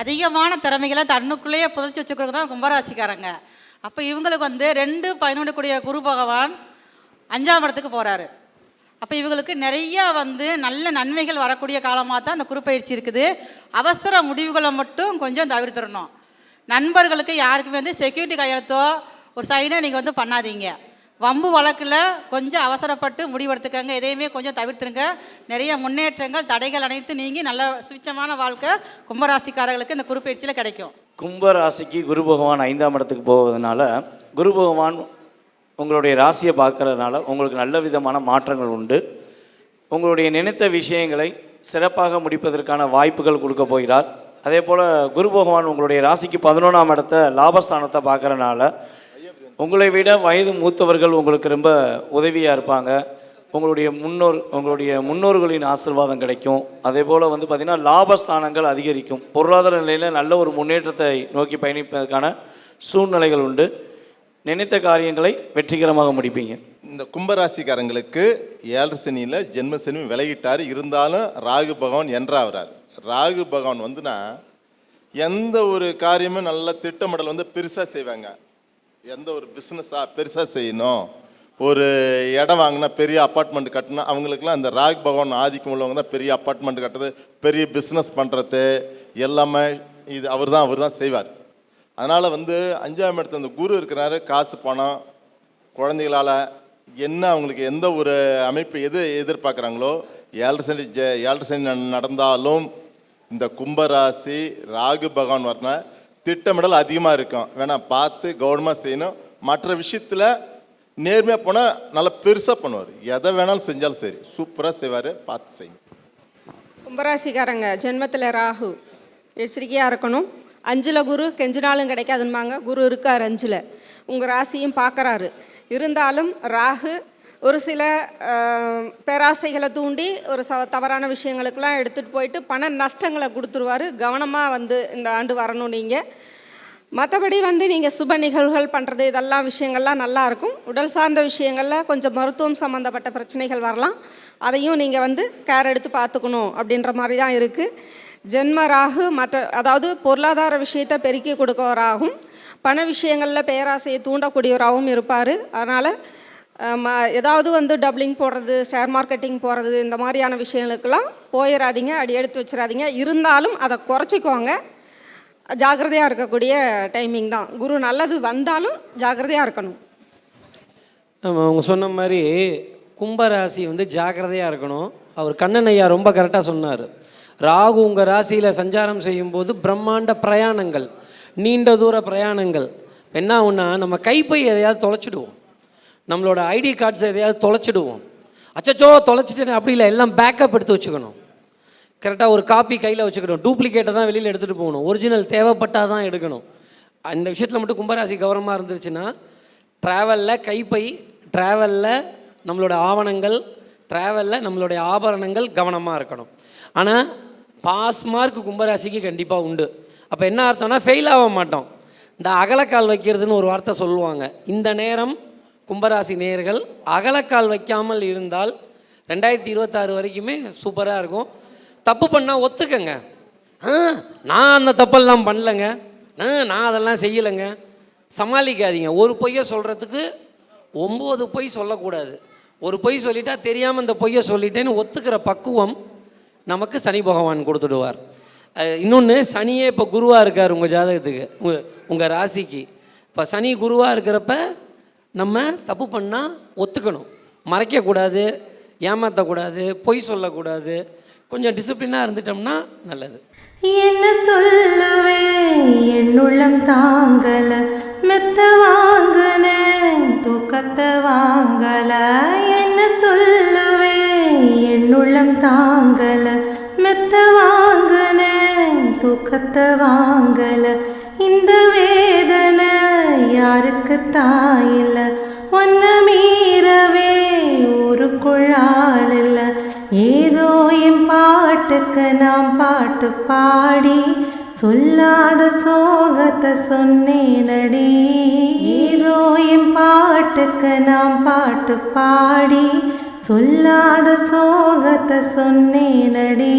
அதிகமான திறமைகளை தன்னுக்குள்ளேயே புதைச்சி வச்சுக்கிறது தான் கும்பராசிக்காரங்க. அப்போ இவங்களுக்கு வந்து ரெண்டு பதினொன்று கூடிய குரு பகவான் அஞ்சாம் இடத்துக்கு போகிறாரு அப்போ இவங்களுக்கு நிறையா வந்து நல்ல நன்மைகள் வரக்கூடிய காலமாக தான் அந்த குறுப்பயிற்சி இருக்குது. அவசர முடிவுகளை மட்டும் கொஞ்சம் தவிர்த்துடணும் நண்பர்களுக்கு யாருக்குமே வந்து செக்யூரிட்டி கையெழுத்தோ ஒரு சைனோ நீங்கள் வந்து பண்ணாதீங்க. வம்பு வழக்கில் கொஞ்சம் அவசரப்பட்டு முடிவெடுத்துக்கங்க. எதையுமே கொஞ்சம் தவிர்த்துருங்க. நிறைய முன்னேற்றங்கள் தடைகள் அனைத்து நீங்கி நல்ல சுவிச்சமான வாழ்க்கை கும்பராசிக்காரர்களுக்கு இந்த குறுப்பயிற்சியில் கிடைக்கும். கும்பராசிக்கு குரு பகவான் ஐந்தாம் இடத்துக்கு போவதனால குரு பகவான் உங்களுடைய ராசியை பார்க்கறதுனால உங்களுக்கு நல்ல விதமான மாற்றங்கள் உண்டு. உங்களுடைய நினைத்த விஷயங்களை சிறப்பாக முடிப்பதற்கான வாய்ப்புகள் கொடுக்க போகிறார். அதே போல் குரு பகவான் உங்களுடைய ராசிக்கு பதினொன்றாம் இடத்த லாபஸ்தானத்தை பார்க்குறனால உங்களை விட வயது மூத்தவர்கள் உங்களுக்கு ரொம்ப உதவியாக இருப்பாங்க. உங்களுடைய முன்னோர் உங்களுடைய முன்னோர்களின் ஆசீர்வாதம் கிடைக்கும். அதே போல் வந்து பார்த்திங்கன்னா லாபஸ்தானங்கள் அதிகரிக்கும். பொருளாதார நிலையில் நல்ல ஒரு முன்னேற்றத்தை நோக்கி பயணிப்பதற்கான சூழ்நிலைகள் உண்டு. நினைத்த காரியங்களை வெற்றிகரமாக முடிப்பீங்க. இந்த கும்பராசிக்காரங்களுக்கு ஏழரை சனியில் ஜென்ம சனி விலகிட்டார். இருந்தாலும் ராகு பகவான் என்றாகிறார் ராகு பகவான் வந்துன்னா எந்த ஒரு காரியமும் நல்ல திட்டமிடல் வந்து பெருசாக செய்வாங்க. எந்த ஒரு பிஸ்னஸாக பெருசாக செய்யணும். ஒரு இடம் வாங்கினா பெரிய அப்பார்ட்மெண்ட் கட்டினா அவங்களுக்குலாம் அந்த ராக் பகவான் ஆதிக்கம் உள்ளவங்க தான் பெரிய அப்பார்ட்மெண்ட் கட்டுறது பெரிய பிஸ்னஸ் பண்ணுறது எல்லாமே இது அவர் தான் அவர் தான் செய்வார். அதனால் வந்து அஞ்சாம் இடத்துல அந்த குரு இருக்கிறாரு காசு பணம் குழந்தைகளால் என்ன அவங்களுக்கு எந்த ஒரு அமைப்பு எது எதிர்பார்க்குறாங்களோ ஏழரை சனி ஜெ ஏழரை சனி நடந்தாலும் இந்த கும்பராசி ராகு பகவான் வரணும். திட்டமிடல் அதிகமாக இருக்கும். வேணால் பார்த்து கவனமாக செய்யணும். மற்ற விஷயத்தில் நேர்மையாக போனால் நல்லா பெருசாக பண்ணுவார். எதை வேணாலும் செஞ்சாலும் சரி. சூப்பராக செய்வார். பார்த்து செய்யும் கும்பராசிக்காரங்க ஜென்மத்தில் ராகு. எச்சரிக்கையாக இருக்கணும். அஞ்சில் குரு கெஞ்சினாலும் கிடைக்காதுன்பாங்க குரு இருக்கார் அஞ்சில். உங்கள் ராசியும் பார்க்குறாரு. இருந்தாலும் ராகு ஒரு சில பேராசைகளை தூண்டி ஒரு ச தவறான விஷயங்களுக்கெல்லாம் எடுத்துகிட்டு போயிட்டு பண நஷ்டங்களை கொடுத்துருவாரு. கவனமாக வந்து இந்த ஆண்டு வரணும் நீங்கள் மற்றபடி வந்து நீங்கள் சுப நிகழ்வுகள் பண்ணுறது இதெல்லாம் விஷயங்கள்லாம் நல்லாயிருக்கும் உடல் சார்ந்த விஷயங்களில் கொஞ்சம் மருத்துவம் சம்மந்தப்பட்ட பிரச்சனைகள் வரலாம். அதையும் நீங்கள் வந்து கேர் எடுத்து பார்த்துக்கணும் அப்படின்ற மாதிரி தான் இருக்குது ஜென்ம ராகு மற்ற அதாவது பொருளாதார விஷயத்தை பெருக்கி கொடுக்கவராகும். பண விஷயங்களில் பேராசையை தூண்டக்கூடியவராகவும் இருப்பார். அதனால் ஏதாவது வந்து டப்ளிங் போடுறது ஷேர் மார்க்கெட்டிங் போடுறது இந்த மாதிரியான விஷயங்களுக்கெல்லாம் போயிடாதீங்க அடி எடுத்து வச்சிடாதீங்க இருந்தாலும் அதை குறைச்சிக்கோங்க. ஜாக்கிரதையாக இருக்கக்கூடிய டைமிங் தான். குரு நல்லது வந்தாலும் ஜாக்கிரதையாக இருக்கணும். ஆமாம் அவங்க சொன்ன மாதிரி கும்பராசி வந்து ஜாக்கிரதையாக இருக்கணும். அவர் கண்ணன் ஐயா ரொம்ப கரெக்டாக சொன்னார். ராகு உங்கள் ராசியில் சஞ்சாரம் செய்யும்போது பிரம்மாண்ட பிரயாணங்கள் நீண்ட தூர பிரயாணங்கள். என்ன ஆகுன்னா நம்ம கைப்பை எதையாவது தொலைச்சிடுவோம். நம்மளோட ஐடி கார்ட்ஸ் எதையாவது தொலைச்சிடுவோம். அச்சச்சோ தொலைச்சிட்டேன் அப்படி இல்லை. எல்லாம் பேக்கப் எடுத்து வச்சுக்கணும். கரெக்டாக ஒரு காப்பி கையில் வச்சுக்கணும். டூப்ளிகேட்டை தான் வெளியில் எடுத்துகிட்டு போகணும். ஒரிஜினல் தேவைப்பட்டால் தான் எடுக்கணும். அந்த விஷயத்தில் மட்டும் கும்பராசி கவனமாக இருந்துச்சுன்னா ட்ராவலில் கைப்பை ட்ராவலில் நம்மளோட ஆவணங்கள் ட்ராவலில் நம்மளுடைய ஆபரணங்கள் கவனமாக இருக்கணும். ஆனால் பாஸ் மார்க் கும்பராசிக்கு கண்டிப்பாக உண்டு. அப்போ என்ன அர்த்தம்னா ஃபெயில் ஆக மாட்டோம். இந்த அகலக்கால் வைக்கிறதுன்னு ஒரு வார்த்தை சொல்லுவாங்க. இந்த நேரம் கும்பராசி நேர்கள் அகலக்கால் வைக்காமல் இருந்தால் ரெண்டாயிரத்தி இருபத்தாறு வரைக்குமே சூப்பராக இருக்கும். தப்பு பண்ணால் ஒத்துக்கங்க. ஆ நான் அந்த தப்பெல்லாம் பண்ணலங்க. ஆ நான் அதெல்லாம் செய்யலைங்க. சமாளிக்காதீங்க. ஒரு பொய்யை சொல்கிறதுக்கு ஒம்பது பொய் சொல்லக்கூடாது. ஒரு பொய் சொல்லிட்டா தெரியாமல் இந்த பொய்யை சொல்லிட்டேன்னு ஒத்துக்கிற பக்குவம் நமக்கு சனி பகவான் கொடுத்துடுவார். இன்னொன்று சனியே இப்போ குருவாக இருக்கார் உங்கள் ஜாதகத்துக்கு உங்கள் உங்கள் ராசிக்கு. இப்போ சனி குருவாக இருக்கிறப்ப நம்ம தப்பு பண்ணால் ஒத்துக்கணும். மறைக்கக்கூடாது ஏமாற்றக்கூடாது பொய் சொல்லக்கூடாது. கொஞ்சம் டிசிப்ளினாக இருந்துட்டோம்னா நல்லது. என்ன சொல்லுவேன்? உள்ளம் தாங்கல மெத்த வாங்குன தூக்கத்தை வாங்கல. என்ன சொல்லுவேன்? உள்ளம் தாங்கல மெத்த வாங்குன தூக்கத்தை வாங்கல. இந்த வே யாருக்கு தாயில்ல ஒன்ன மீறவே ஊருக்குள் ஆள் ஏதோ என் பாட்டுக்கு நாம் பாட்டு பாடி சொல்லாத சோகத்தை சொன்னேனடி. ஏதோ என் பாட்டுக்கு நாம் பாட்டு பாடி சொல்லாத சோகத்தை சொன்னேனடி.